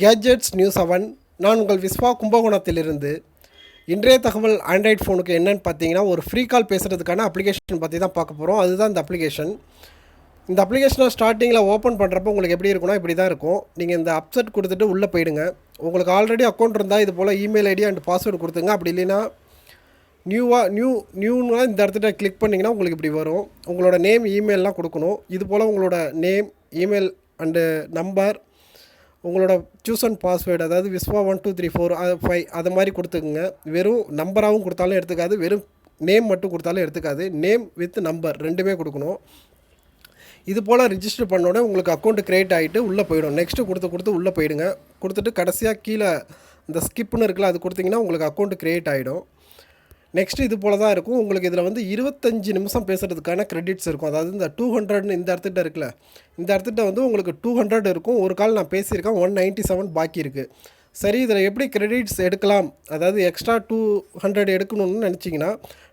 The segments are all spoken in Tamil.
கேஜெட்ஸ் நியூஸ் செவன் நான் உங்கள் விஸ்வா கும்பகோணத்திலிருந்து. இன்றைய தகவல் ஆண்ட்ராய்ட் ஃபோனுக்கு என்னென்னு பார்த்தீங்கன்னா ஒரு ஃப்ரீ கால் பேசுகிறதுக்கான அப்ளிகேஷன் பற்றி தான் பார்க்க போகிறோம் அதுதான் இந்த அப்ளிகேஷன் இந்த அப்ளிகேஷனை ஸ்டார்டிங்கில் ஓப்பன் பண்ணுறப்போ உங்களுக்கு எப்படி இருக்கும்னா இப்படி தான் இருக்கும். நீங்கள் இந்த அப்செட் கொடுத்துட்டு உள்ளே போயிடுங்க. உங்களுக்கு ஆல்ரெடி அக்கௌண்ட் இருந்தால் இது போல் இமெயில் ஐடி அண்ட் பாஸ்வேர்டு கொடுத்துங்க அப்படி இல்லைன்னா நியூவாக நியூ நியூனா இந்த இடத்துல கிளிக் பண்ணிங்கன்னா உங்களுக்கு இப்படி வரும். உங்களோட நேம் இமெயிலெலாம் கொடுக்கணும். இது போல் உங்களோட நேம் இமெயில் அண்டு நம்பர் உங்களோட சூஸ் அண்ட் பாஸ்வேர்டு அதாவது Vishwa one two three four five அது மாதிரி கொடுத்துக்குங்க. வெறும் நம்பராகவும் கொடுத்தாலும் எடுத்துக்காது. வெறும் நேம் மட்டும் கொடுத்தாலும் எடுத்துக்காது. நேம் வித் நம்பர் ரெண்டுமே கொடுக்கணும். இது போல் ரிஜிஸ்டர் பண்ணோடனே உங்களுக்கு அக்கௌண்ட் க்ரியேட் ஆகிட்டு உள்ளே போயிடும். நெக்ஸ்ட்டு கொடுத்து கொடுத்து உள்ளே போயிடுங்க. கொடுத்துட்டு கடைசியாக கீழே இந்த ஸ்கிப்னு இருக்குல்ல அது கொடுத்தீங்கன்னா உங்களுக்கு அக்கௌண்ட் க்ரியேட் ஆகிடும் நெக்ஸ்ட் இது போல தான் இருக்கும். உங்களுக்கு இதில் வந்து இருபத்தஞ்சி நிமிஷம் பேசுகிறதுக்கான கிரெடிட்ஸ் இருக்கும். அதாவது இந்த டூ ஹண்ட்ரட்னு இந்த இடத்துட்ட இருக்குல்ல இந்த இடத்துட்ட வந்து உங்களுக்கு டூ ஹண்ட்ரட் இருக்கும். ஒரு கால் நான் பேசியிருக்கேன் ஒன் நைன்ட்டி செவன் பாக்கி இருக்குது சரி இதில் எப்படி கிரெடிட்ஸ் எடுக்கலாம்? அதாவது எக்ஸ்ட்ரா டூ ஹண்ட்ரட் எடுக்கணும்னு நினச்சிங்கன்னா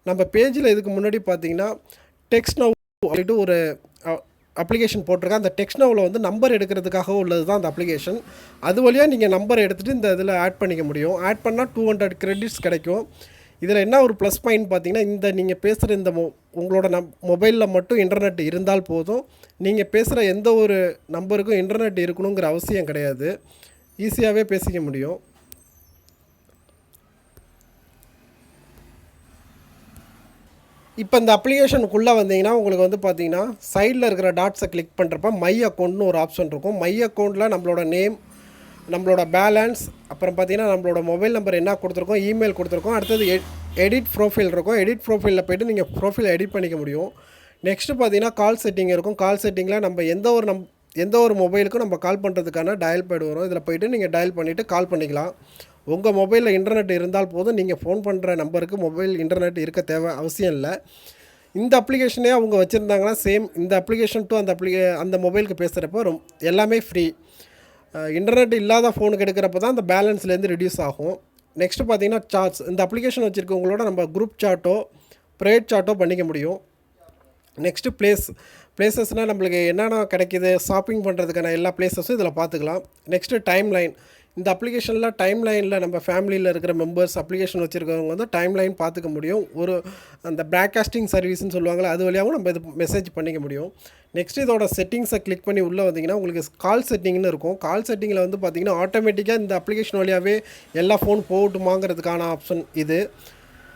நம்ம பேஜில் இதுக்கு முன்னாடி பார்த்தீங்கன்னா டெக்ஸ்ட் நவ் அப்படின்ட்டு ஒரு அப்ளிகேஷன் போட்டிருக்கேன் அந்த டெக்ஸ்ட் நோவில் வந்து நம்பர் எடுக்கிறதுக்காக உள்ளது தான் அந்த அப்ளிகேஷன் அது வழியாக நீங்கள் நம்பர் எடுத்துகிட்டு இந்த இதில் ஆட் பண்ணிக்க முடியும். ஆட் பண்ணால் டூ ஹண்ட்ரட் கிரெடிட்ஸ் கிடைக்கும். இதில் என்ன ஒரு ப்ளஸ் பாயிண்ட் பார்த்தீங்கன்னா இந்த நீங்கள் பேசுகிற இந்த மொ உங்களோட நம் மொபைலில் மட்டும் இன்டர்நெட் இருந்தால் போதும். நீங்கள் பேசுகிற எந்த ஒரு நம்பருக்கும் இன்டர்நெட் இருக்கணுங்கிற அவசியம் கிடையாது. ஈஸியாகவே பேசிக்க முடியும். இப்போ இந்த அப்ளிகேஷனுக்குள்ளே வந்தீங்கன்னா உங்களுக்கு வந்து பார்த்தீங்கன்னா சைடில் இருக்கிற டாட்ஸை கிளிக் பண்ணுறப்ப மை அக்கௌண்ட்னு ஒரு ஆப்ஷன் இருக்கும். மை அக்கௌண்ட்டில் நம்மளோட நேம் நம்மளோட பேலன்ஸ் அப்புறம் பார்த்தீங்கன்னா நம்மளோட மொபைல் நம்பர் என்ன கொடுத்துருக்கோம்? இமெயில் கொடுத்துருக்கோம். அடுத்தது எடிட் ப்ரொஃபைல் இருக்கும். எடிட் ப்ரொஃபைலில் போய்ட்டு நீங்கள் ப்ரொஃபைல் எடிட் பண்ணிக்க முடியும். நெக்ஸ்ட்டு பார்த்தீங்கன்னா கால் செட்டிங் இருக்கும். கால் செட்டிங்கில் நம்ம எந்த ஒரு நம் எந்த ஒரு மொபைலுக்கும் நம்ம கால் பண்ணுறதுக்கான டயல் பேட் வரும். இதில் போய்ட்டு நீங்கள் டயல் பண்ணிவிட்டு கால் பண்ணிக்கலாம். உங்கள் மொபைலில் இன்டர்நெட் இருந்தால் போதும். நீங்கள் ஃபோன் பண்ணுற நம்பருக்கு மொபைல் இன்டர்நெட் இருக்க தேவை அவசியம் இல்லை. இந்த அப்ளிகேஷனே அவங்க வச்சுருந்தாங்கன்னா சேம் இந்த அப்ளிகேஷன் டு அந்த அப்ளிகே அந்த மொபைலுக்கு பேசுகிறப்போ ரொம் எல்லாமே ஃப்ரீ இன்டர்நெட் இல்லாத ஃபோனுக்கு எடுக்கிறப்ப தான் அந்த பேலன்ஸ்லேருந்து ரெடியூஸ் ஆகும். நெக்ஸ்ட்டு பார்த்தீங்கன்னா சார்ட்ஸ் இந்த அப்ளிகேஷன் வச்சுருக்கவங்களோட நம்ம குரூப் சார்ட்டோ ப்ரைவேட் சார்ட்டோ பண்ணிக்க முடியும். நெக்ஸ்ட்டு பிளேஸ் பிளேசஸ்னால் நம்மளுக்கு என்னென்ன கிடைக்கிது? ஷாப்பிங் பண்ணுறதுக்கான எல்லா பிளேசஸும் இதில் பார்த்துக்கலாம் நெக்ஸ்ட்டு டைம் லைன் இந்த அப்ளிகேஷனில் டைம் லைனில் நம்ம ஃபேமிலியில் இருக்கிற மெம்பர்ஸ் அப்ளிகேஷன் வச்சுருக்கவங்க வந்து டைம் லைன் பார்த்துக்க முடியும். ஒரு அந்த ப்ராட்காஸ்டிங் சர்வீஸ்னு சொல்லுவாங்களே அது வழியாகவும் நம்ம இது மெசேஜ் பண்ணிக்க முடியும். நெக்ஸ்ட் இதோட செட்டிங்ஸை கிளிக் பண்ணி உள்ளே வந்தீங்கன்னா உங்களுக்கு கால் செட்டிங்னு இருக்கும். கால் செட்டிங்கில் வந்து பார்த்திங்கன்னா ஆட்டோமேட்டிக்காக இந்த அப்ளிகேஷன் வழியாகவே எல்லா ஃபோன் போகட்டுமாங்கிறதுக்கான ஆப்ஷன் இது.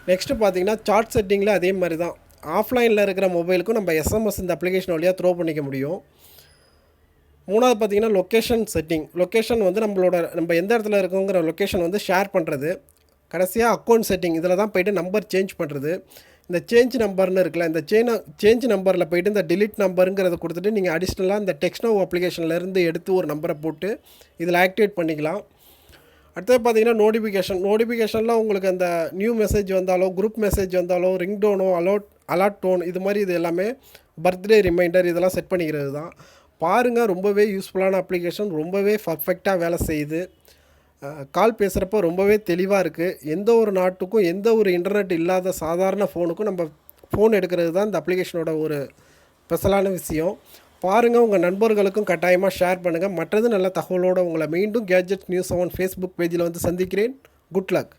நெக்ஸ்ட்டு பார்த்தீங்கன்னா சார்ட் செட்டிங்கில் அதே மாதிரி தான். ஆஃப்லைனில் இருக்கிற மொபைலுக்கும் நம்ம எஸ்எம்எஸ் இந்த அப்ளிகேஷன் வழியாக த்ரோ பண்ணிக்க முடியும். மூணாவது பார்த்தீங்கன்னா லொக்கேஷன் செட்டிங் லொக்கேஷன் வந்து நம்மளோட நம்ம எந்த இடத்துல இருக்கோங்கிற லொக்கேஷன் வந்து ஷேர் பண்ணுறது கடைசியாக அக்கௌண்ட் செட்டிங் இதில் தான் போய்ட்டு நம்பர் சேஞ்ச் பண்ணுறது இந்த சேஞ்ச் நம்பர்னு இருக்குல்ல இந்த சேன சேஞ்ச் நம்பரில் போய்ட்டு இந்த டிலீட் நம்பருங்கிறத கொடுத்துட்டு நீங்கள் அடிஷ்னலாக இந்த டெக்ஸ்னோ அப்ளிகேஷன்லேருந்து எடுத்து ஒரு நம்பரை போட்டு இதில் ஆக்டிவேட் பண்ணிக்கலாம். அடுத்தது பார்த்தீங்கன்னா நோட்டிஃபிகேஷன் நோட்டிஃபிகேஷனில் உங்களுக்கு அந்த நியூ மெசேஜ் வந்தாலோ குரூப் மெசேஜ் வந்தாலோ ரிங் டோனோ அலோட் அலாட் டோன் இது மாதிரி இது எல்லாமே பர்த்டே ரிமைண்டர் இதெல்லாம் செட் பண்ணிக்கிறது தான். பாருங்கள் ரொம்பவே யூஸ்ஃபுல்லான அப்ளிகேஷன் ரொம்பவே பர்ஃபெக்டாக வேலை செய்யுது. கால் பேசுகிறப்போ ரொம்பவே தெளிவாக இருக்குது எந்த ஒரு நாட்டுக்கும் எந்த ஒரு இன்டர்நெட் இல்லாத சாதாரண ஃபோனுக்கும் நம்ம ஃபோன் எடுக்கிறது தான் இந்த அப்ளிகேஷனோட ஒரு ஸ்பெஷலான விஷயம். பாருங்கள் உங்கள் நண்பர்களுக்கும் கட்டாயமாக ஷேர் பண்ணுங்கள் மற்றது நல்ல தகவலோடு உங்களை மீண்டும் கேஜெட் நியூஸ் செவன் ஃபேஸ்புக் பேஜில் வந்து சந்திக்கிறேன். Good luck